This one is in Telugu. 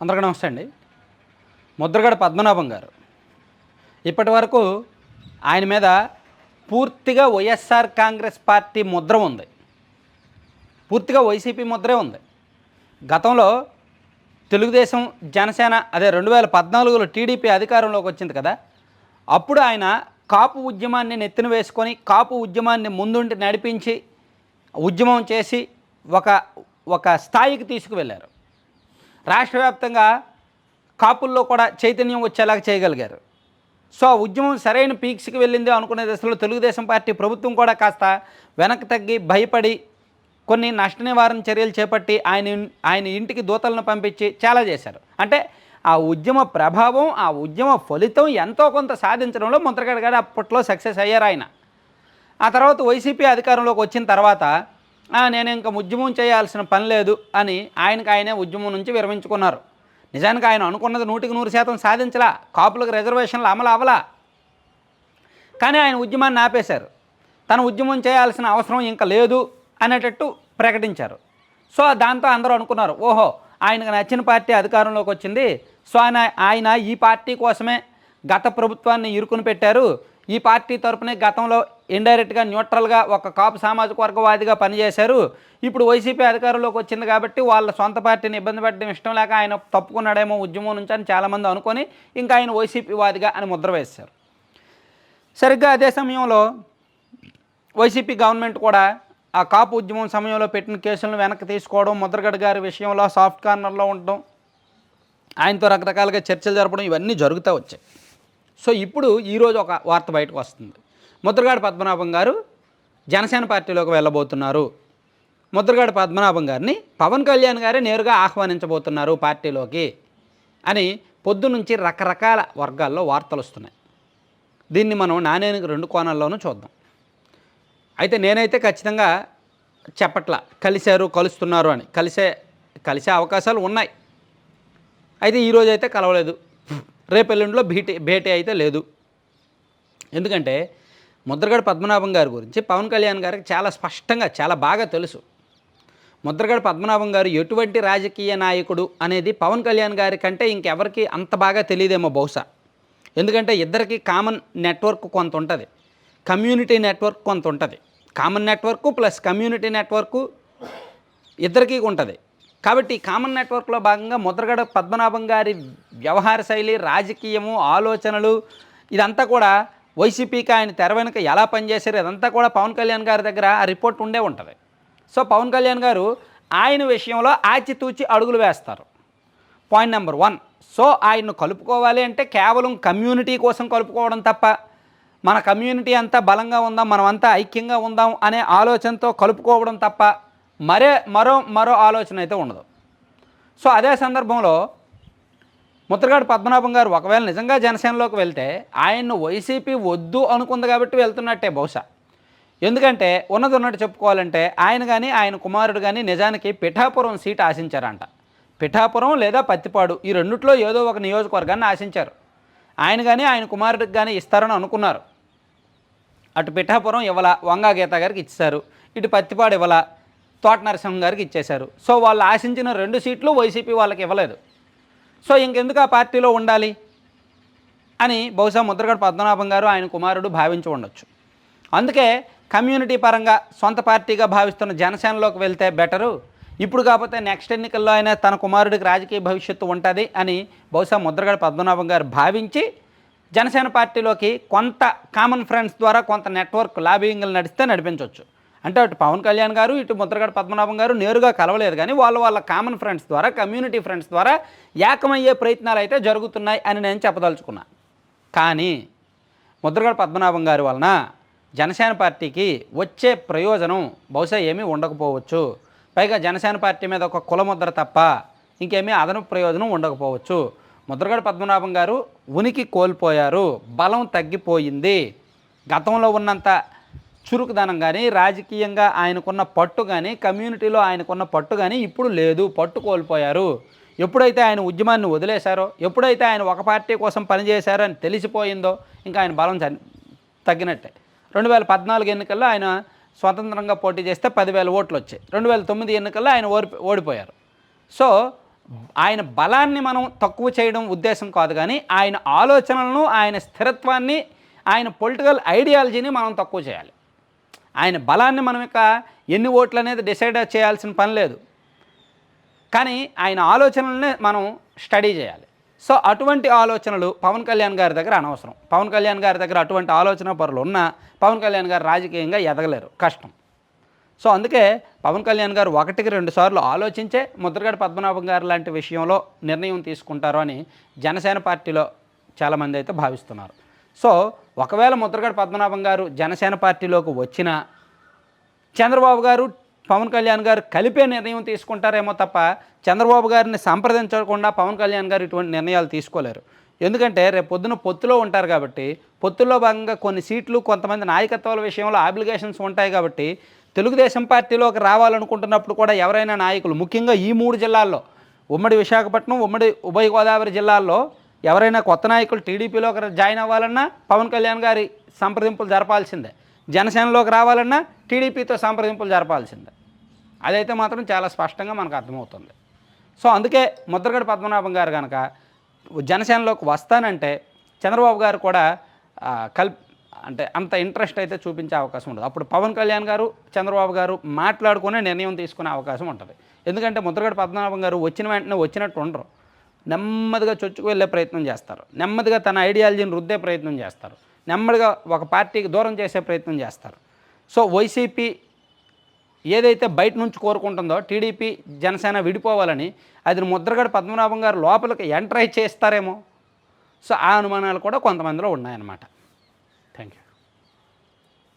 అందరికీ నమస్తే అండి. ముద్రగడ పద్మనాభం గారు. ఇప్పటి వరకు ఆయన మీద పూర్తిగా వైఎస్ఆర్ కాంగ్రెస్ పార్టీ ముద్ర ఉంది. పూర్తిగా వైసీపీ ముద్రే ఉంది. గతంలో తెలుగుదేశం జనసేన అదే రెండు వేల పద్నాలుగులో టీడీపీ అధికారంలోకి వచ్చింది కదా. అప్పుడు ఆయన కాపు ఉద్యమాన్ని నెత్తిన వేసుకొని కాపు ఉద్యమాన్ని ముందుండి నడిపించి ఉద్యమం చేసి ఒక ఒక స్థాయికి తీసుకువెళ్ళారు రాష్ట్ర వ్యాప్తంగా కాపుల్లో కూడా చైతన్యం వచ్చేలాగా చేయగలిగారు. సో ఆ ఉద్యమం సరైన పీక్స్కి వెళ్ళింది అనుకునే దశలో తెలుగుదేశం పార్టీ ప్రభుత్వం కూడా కాస్త వెనక్కి తగ్గి భయపడి కొన్ని నష్ట నివారణ చర్యలు చేపట్టి ఆయన ఆయన ఇంటికి దూతలను పంపించి చాలా చేశారు. అంటే ఆ ఉద్యమ ప్రభావం ఆ ఉద్యమ ఫలితం ఎంతో కొంత సాధించడంలో ముద్రగడ గారు అప్పట్లో సక్సెస్ అయ్యారు ఆయన. ఆ తర్వాత వైసీపీ అధికారంలోకి వచ్చిన తర్వాత నేను ఇంకా ఉద్యమం చేయాల్సిన పని లేదు అని ఆయనకు ఆయనే ఉద్యమం నుంచి విరమించుకున్నారు. నిజానికి ఆయన అనుకున్నది నూటికి నూరు శాతం సాధించలా కాపులకు రిజర్వేషన్లు అమలు అవలా కానీ ఆయన ఉద్యమాన్ని ఆపేశారు. తన ఉద్యమం చేయాల్సిన అవసరం ఇంకా లేదు అనేటట్టు ప్రకటించారు. సో దాంతో అందరూ అనుకున్నారు ఓహో ఆయనకు నచ్చిన పార్టీ అధికారంలోకి వచ్చింది. సో ఆయన ఆయన ఈ పార్టీ కోసమే గత ప్రభుత్వాన్ని ఇరుకుని పెట్టారు. ఈ పార్టీ తరపునే గతంలో ఇండైరెక్ట్గా న్యూట్రల్గా ఒక కాపు సామాజిక వర్గవాదిగా పనిచేశారు. ఇప్పుడు వైసీపీ అధికారంలోకి వచ్చింది కాబట్టి వాళ్ళ సొంత పార్టీని ఇబ్బంది పెట్టడం ఇష్టం లేక ఆయన తప్పుకున్నాడేమో ఉద్యమం నుంచి అని చాలామంది అనుకొని ఇంకా ఆయన వైసీపీ వాదిగా అని ముద్ర వేశారు. సరిగ్గా అదే సమయంలో వైసీపీ గవర్నమెంట్ కూడా ఆ కాపు ఉద్యమం సమయంలో పెట్టిన కేసులను వెనక్కి తీసుకోవడం ముద్రగడ్ గారి విషయంలో సాఫ్ట్ కార్నర్లో ఉండడం ఆయనతో రకరకాలుగా చర్చలు జరపడం ఇవన్నీ జరుగుతూ వచ్చాయి. సో ఇప్పుడు ఈరోజు ఒక వార్త బయటకు వస్తుంది. ముద్రగాడ పద్మనాభం గారు జనసేన పార్టీలోకి వెళ్ళబోతున్నారు. ముద్రగాడ పద్మనాభం గారిని పవన్ కళ్యాణ్ గారే నేరుగా ఆహ్వానించబోతున్నారు పార్టీలోకి అని పొద్దు నుంచి రకరకాల వర్గాల్లో వార్తలు వస్తున్నాయి. దీన్ని మనం నాణ్యానికి రెండు కోణాల్లోనూ చూద్దాం. అయితే నేనైతే ఖచ్చితంగా చెప్పట్లా. కలిశారు కలుస్తున్నారు అని. కలిసే కలిసే అవకాశాలు ఉన్నాయి. అయితే ఈరోజైతే కలవలేదు. రేపు ఎల్లుండిలో భేటీ భేటీ అయితే లేదు. ఎందుకంటే ముద్రగడ పద్మనాభం గారి గురించి పవన్ కళ్యాణ్ గారికి చాలా స్పష్టంగా చాలా బాగా తెలుసు. ముద్రగడ పద్మనాభం గారు ఎటువంటి రాజకీయ నాయకుడు అనేది పవన్ కళ్యాణ్ గారి కంటే ఇంకెవరికి అంత బాగా తెలియదేమో బహుశా. ఎందుకంటే ఇద్దరికి కామన్ నెట్వర్క్ కొంత ఉంటుంది. కమ్యూనిటీ నెట్వర్క్ కొంత ఉంటుంది. Common network plus community network ఇద్దరికీ ఉంటుంది. కాబట్టి కామన్ నెట్వర్క్లో భాగంగా ముద్రగడ పద్మనాభం గారి వ్యవహార శైలి రాజకీయము ఆలోచనలు ఇదంతా కూడా వైసీపీకి ఆయన తెర వెనుక ఎలా పనిచేశారు ఇదంతా కూడా పవన్ కళ్యాణ్ గారి దగ్గర ఆ రిపోర్ట్ ఉండే ఉంటుంది. సో పవన్ కళ్యాణ్ గారు ఆయన విషయంలో ఆచితూచి అడుగులు వేస్తారు. Point number one. సో ఆయన్ను కలుపుకోవాలి అంటే కేవలం కమ్యూనిటీ కోసం కలుపుకోవడం తప్ప మన కమ్యూనిటీ అంతా బలంగా ఉందాం మనం అంతా ఐక్యంగా ఉందాం అనే ఆలోచనతో కలుపుకోవడం తప్ప మరే మరో మరో ఆలోచన అయితే ఉండదు. సో అదే సందర్భంలో ముద్రగాడు పద్మనాభం గారు ఒకవేళ నిజంగా జనసేనలోకి వెళ్తే ఆయన్ను వైసీపీ వద్దు అనుకుంది కాబట్టి వెళ్తున్నట్టే బహుశా. ఎందుకంటే ఉన్నది ఉన్నట్టు చెప్పుకోవాలంటే ఆయన కానీ ఆయన కుమారుడు కానీ నిజానికి పిఠాపురం సీట్ ఆశించారంట. పిఠాపురం లేదా పత్తిపాడు ఈ రెండిట్లో ఏదో ఒక నియోజకవర్గాన్ని ఆశించారు. ఆయన కానీ ఆయన కుమారుడికి కానీ ఇస్తారని అనుకున్నారు. అటు పిఠాపురం ఇవ్వాల? వంగా గీత గారికి ఇచ్చారు ఇటు పత్తిపాడు ఇవ్వాల? తోట నరసింహం గారికి ఇచ్చేశారు. సో వాళ్ళు ఆశించిన రెండు సీట్లు వైసీపీ వాళ్ళకి ఇవ్వలేదు. సో ఇంకెందుకు ఆ పార్టీలో ఉండాలి? అని బహుశా ముద్రగడ పద్మనాభం గారు ఆయన కుమారుడు భావించి ఉండొచ్చు. అందుకే కమ్యూనిటీ పరంగా సొంత పార్టీగా భావిస్తున్న జనసేనలోకి వెళ్తే బెటరు. ఇప్పుడు కాకపోతే నెక్స్ట్ ఎన్నికల్లో అయినా తన కుమారుడికి రాజకీయ భవిష్యత్తు ఉంటుంది అని బహుశా ముద్రగడ పద్మనాభం గారు భావించి జనసేన పార్టీలోకి కొంత కామన్ ఫ్రెండ్స్ ద్వారా కొంత నెట్వర్క్ లాబింగ్లు నడిస్తే నడిపించవచ్చు అంటే అటు పవన్ కళ్యాణ్ గారు ఇటు ముద్రగడ పద్మనాభం గారు నేరుగా కలవలేదు కానీ వాళ్ళ వాళ్ళ కామన్ ఫ్రెండ్స్ ద్వారా కమ్యూనిటీ ఫ్రెండ్స్ ద్వారా ఏకమయ్యే ప్రయత్నాలు అయితే జరుగుతున్నాయి అని నేను చెప్పదలుచుకున్నా. కానీ ముద్రగడ పద్మనాభం గారి వలన జనసేన పార్టీకి వచ్చే ప్రయోజనం బహుశా ఏమీ ఉండకపోవచ్చు. పైగా జనసేన పార్టీ మీద ఒక కులముద్ర తప్ప ఇంకేమీ అదనపు ప్రయోజనం ఉండకపోవచ్చు. ముద్రగడ పద్మనాభం గారు ఉనికి కోల్పోయారు. బలం తగ్గిపోయింది. గతంలో ఉన్నంత చురుకుదనం కానీ రాజకీయంగా ఆయనకున్న పట్టు కానీ కమ్యూనిటీలో ఆయనకున్న పట్టు కానీ ఇప్పుడు లేదు. పట్టు కోల్పోయారు. ఎప్పుడైతే ఆయన ఉద్యమాన్ని వదిలేశారో ఎప్పుడైతే ఆయన ఒక పార్టీ కోసం పనిచేశారో అని తెలిసిపోయిందో ఇంకా ఆయన బలం తగ్గినట్టే. రెండు వేల పద్నాలుగు ఎన్నికల్లో ఆయన స్వతంత్రంగా పోటీ చేస్తే పదివేల ఓట్లు వచ్చాయి రెండు వేల తొమ్మిది ఎన్నికల్లో ఆయన ఓడి ఓడిపోయారు. సో ఆయన బలాన్ని మనం తక్కువ చేయడం ఉద్దేశం కాదు కానీ ఆయన ఆలోచనలను ఆయన స్థిరత్వాన్ని ఆయన పొలిటికల్ ఐడియాలజీని మనం తక్కువ చేయాలి. ఆయన బలాన్ని మనం ఇక ఎన్ని ఓట్లు అనేది డిసైడ్ చేయాల్సిన పని లేదు. కానీ ఆయన ఆలోచనలనే మనం స్టడీ చేయాలి. సో అటువంటి ఆలోచనలు పవన్ కళ్యాణ్ గారి దగ్గర అనవసరం. పవన్ కళ్యాణ్ గారి దగ్గర అటువంటి ఆలోచన పరులు ఉన్నా పవన్ కళ్యాణ్ గారు రాజకీయంగా ఎదగలేరు. కష్టం. సో అందుకే పవన్ కళ్యాణ్ గారు ఒకటికి రెండు సార్లు ఆలోచించే ముద్రగడ పద్మనాభం గారు లాంటి విషయంలో నిర్ణయం తీసుకుంటారు అని జనసేన పార్టీలో చాలామంది అయితే భావిస్తున్నారు. సో ఒకవేళ ముద్రగడ పద్మనాభం గారు జనసేన పార్టీలోకి వచ్చినా చంద్రబాబు గారు పవన్ కళ్యాణ్ గారు కలిపే నిర్ణయం తీసుకుంటారేమో తప్ప చంద్రబాబు గారిని సంప్రదించకుండా పవన్ కళ్యాణ్ గారు ఇటువంటి నిర్ణయాలు తీసుకోలేరు. ఎందుకంటే రేపు పొద్దున పొత్తులో ఉంటారు కాబట్టి పొత్తుల్లో భాగంగా కొన్ని సీట్లు కొంతమంది నాయకత్వాల విషయంలో ఆబ్లిగేషన్స్ ఉంటాయి కాబట్టి తెలుగుదేశం పార్టీలోకి రావాలనుకుంటున్నప్పుడు కూడా ఎవరైనా నాయకులు ముఖ్యంగా ఈ మూడు జిల్లాల్లో ఉమ్మడి విశాఖపట్నం ఉమ్మడి ఉభయ గోదావరి జిల్లాల్లో ఎవరైనా కొత్త నాయకులు టీడీపీలోకి జాయిన్ అవ్వాలన్నా పవన్ కళ్యాణ్ గారి సంప్రదింపులు జరపాల్సిందే. జనసేనలోకి రావాలన్నా టీడీపీతో సంప్రదింపులు జరపాల్సిందే. అదైతే మాత్రం చాలా స్పష్టంగా మనకు అర్థమవుతుంది. సో అందుకే ముద్రగడ పద్మనాభం గారు కనుక జనసేనలోకి వస్తానంటే చంద్రబాబు గారు కూడా కల్ అంటే అంత ఇంట్రెస్ట్ అయితే చూపించే అవకాశం ఉండదు. అప్పుడు పవన్ కళ్యాణ్ గారు చంద్రబాబు గారు మాట్లాడుకునే నిర్ణయం తీసుకునే అవకాశం ఉంటుంది. ఎందుకంటే ముద్రగడ పద్మనాభం గారు వచ్చిన వెంటనే వచ్చినట్టు ఉండరు. నెమ్మదిగా చొచ్చుకు వెళ్ళే ప్రయత్నం చేస్తారు. నెమ్మదిగా తన ఐడియాలజీని రుద్దే ప్రయత్నం చేస్తారు. నెమ్మదిగా ఒక పార్టీకి దూరం చేసే ప్రయత్నం చేస్తారు. సో వైసీపీ ఏదైతే బయట నుంచి కోరుకుంటుందో టీడీపీ జనసేన విడిపోవాలని అది ముద్రగడ పద్మనాభం గారు లోపలికి ఎంటర్ చేస్తారేమో. సో ఆ అనుమానాలు కూడా కొంతమందిలో ఉన్నాయన్నమాట.